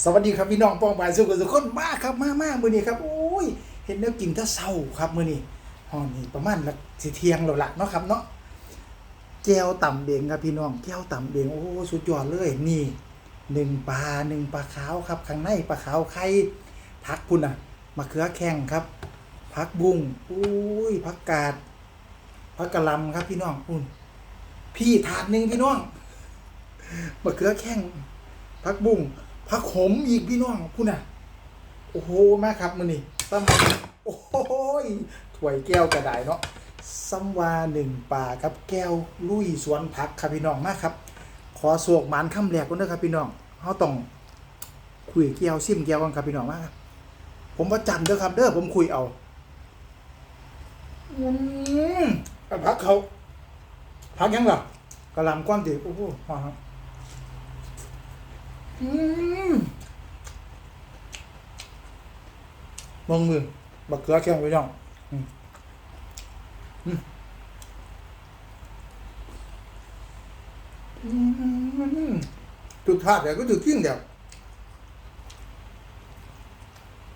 สวัสดีครับพี่น้องป้องปายสุขสุขคนมากครับมากมากมือนี้ครับโอ้ยเห็นแล้วกินถ้าเศร้าครับมือนี้ห้องนี้ประมาณละสิเทียงแล้วล่ะเนาะครับเนาะแก้วต่ำเบงครับพี่น้องแก้วต่ำเบงโอ้สุดยอดเลยนี่หนึ่งปลาหนึ่งปลาขาวครับข้างในปลาขาวไข่พักพุ่นอะมะเขือแข้งครับพักบุ้งอุ้ยพักกาดพักกะลำครับพี่น้องอุ่นพี่ถาดหนึ่งพี่น้องมะเขือแข้งพักบุ้ง ผักขมอีกพี่น้องพูดน่ะ โอ้โหมากครับมือนี่ซ้ำโอ้โหยถ้วยแก้วกระไดเนาะซ้ำวาหนึ่งป่าครับแก้วลุยสวนผักครับพี่น้องมากครับ ขอสวกหมานคำแรกก่อนเด้อครับพี่น้องเขาต้องคุยแก้วซิมแก้วกันครับพี่น้องมากครับผมประจำเด้อครับเด้อผมคุยเอาอืมผักเขาผักยังล่ะกระลำก้อนติโอ้โหหอมครับ มองมือบักเกลือแข็งไปน้องอืมอืมอืมตุกทาดเดี๋ยวก็ตุกกิ้งเดี๋ยว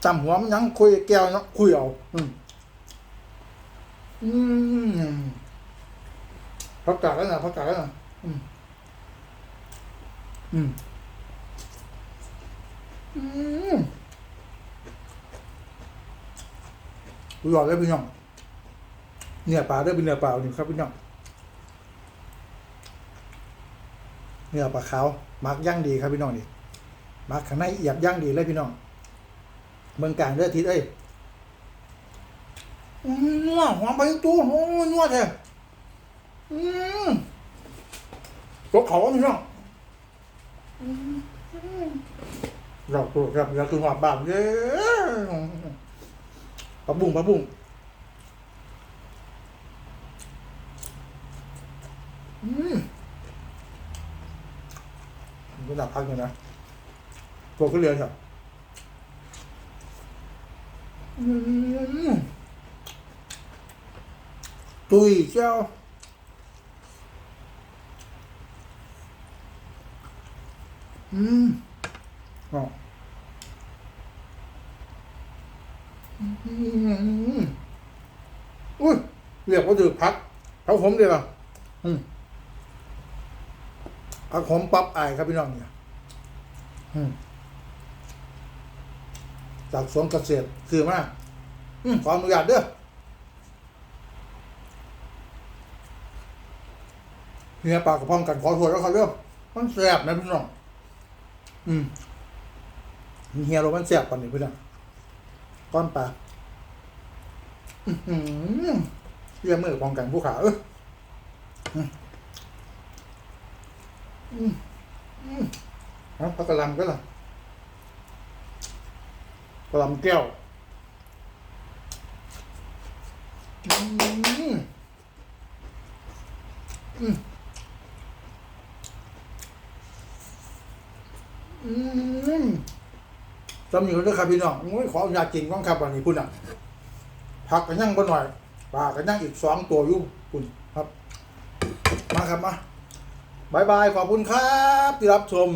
จำหัวมันยังคุยแก้วเนาะคุยเอาอืมอืมพักกาดแล้วนะพักกาดแล้วนะอืมอืม หยอดเลยพี่น้องเนี่ยปลาได้เป็นเนื้อปลานี่ครับพี่น้องเนื้อปลาขาวมักย่างดีครับพี่น้องนี่มักข้างในเอียบย่างดีเลยพี่น้องเมืองกลางเด้อทิศเอ้ยนัวหอมไปตัวโอ้นัวแท้อืมตกเขาพี่น้องอืม เราปลูกครับเราคือหัวบาปเด้อปลาบุ้งปลาบุ้งอืมก็ดับพักอยู่นะตัวก็เรือครับอืมตุยเจ้าอืม อืมอุ้ยเรียกว่าดือพักเขาผมดียวอะอืมพักผมปั๊บอายครับพี่น้องเนี่ยอืมจากสวนเกษตรคือมากอืมขออนุญาตเด้อเนี่ยปากกระพองกันขอโทษแล้วครับเด้อมันแสบนะพี่น้อง อืม เฮียโรมันแสบปานนี้พี่องก้อนปลาอื้อหือเรียกมือป้องกันผู้ขาเอออืมอืมอืมเอาปลากระลำก็ล่ะกระลำแก้วอืมอืมำอยู่ด้วยครับพี่น้องโอ้ยขออนุญาตจริงก้องครับวันนี้พุ่นอะพักกันยั่งบ่หน่อยปลากันยั่งอีกสองตัวอยู่พุ่นครับ มาครับมาบายบายขอบคุณครับที่รับชม